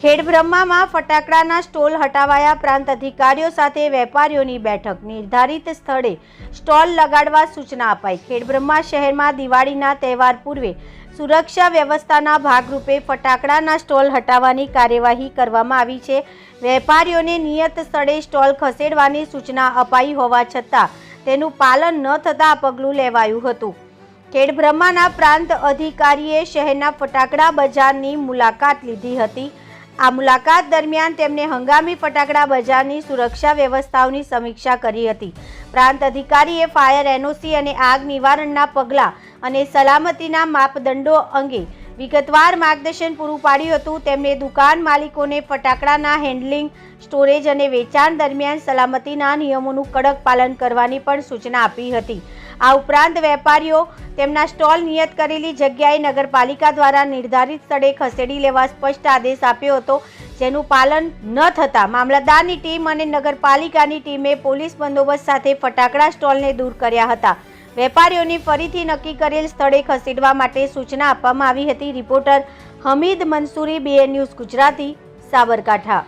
ખેડબ્રહ્મામાં ફટાકડાના stall હટાવાયા પ્રાંત અધિકારીઓ સાથે વેપારીઓની બેઠક. નિર્ધારિત સ્થળે સ્ટોલ લગાડવા સૂચના અપાઈ. ખેડબ્રહ્મા શહેરમાં દિવાળીના તહેવાર પૂર્વે સુરક્ષા વ્યવસ્થાના ભાગરૂપે ફટાકડાના સ્ટોલ હટાવવાની કાર્યવાહી કરવામાં આવી છે. વેપારીઓને નિયત સ્થળે સ્ટોલ ખસેડવાની સૂચના અપાઈ હોવા છતાં તેનું પાલન ન થતાં પગલું લેવાયું હતું. ખેડબ્રહ્માના પ્રાંત અધિકારીએ શહેરના ફટાકડા બજારની મુલાકાત લીધી હતી. આ મુલાકાત દરમિયાન તેમણે હંગામી ફટાકડા બજારની સુરક્ષા વ્યવસ્થાઓની સમીક્ષા કરી હતી. પ્રાંત અધિકારીએ ફાયર એનઓસી અને આગ નિવારણના પગલાં અને સલામતીના માપદંડો અંગે વિગતવાર માર્ગદર્શન પૂરું પાડ્યું હતું. તેમણે દુકાન માલિકોને ફટાકડાના હેન્ડલિંગ, સ્ટોરેજ અને વેચાણ દરમિયાન સલામતીના નિયમોનું કડક પાલન કરવાની પણ સૂચના આપી હતી. આ ઉપરાંત વેપારીઓ તેમના સ્ટોલ નિયત કરેલી જગ્યાએ નગરપાલિકા દ્વારા નિર્ધારિત સ્થળે ખસેડી લેવા સ્પષ્ટ આદેશ આપ્યો હતો, જેનું પાલન ન થતાં મામલતદારની ટીમ અને નગરપાલિકાની ટીમે પોલીસ બંદોબસ્ત સાથે ફટાકડા સ્ટોલને દૂર કર્યા હતા. વેપારીઓની ફરીથી નક્કી કરેલ સ્થળે ખસેડવા માટે સૂચના આપવામાં આવી હતી. Reporter Hamid Mansuri BA news Gujarati, Sabarkantha.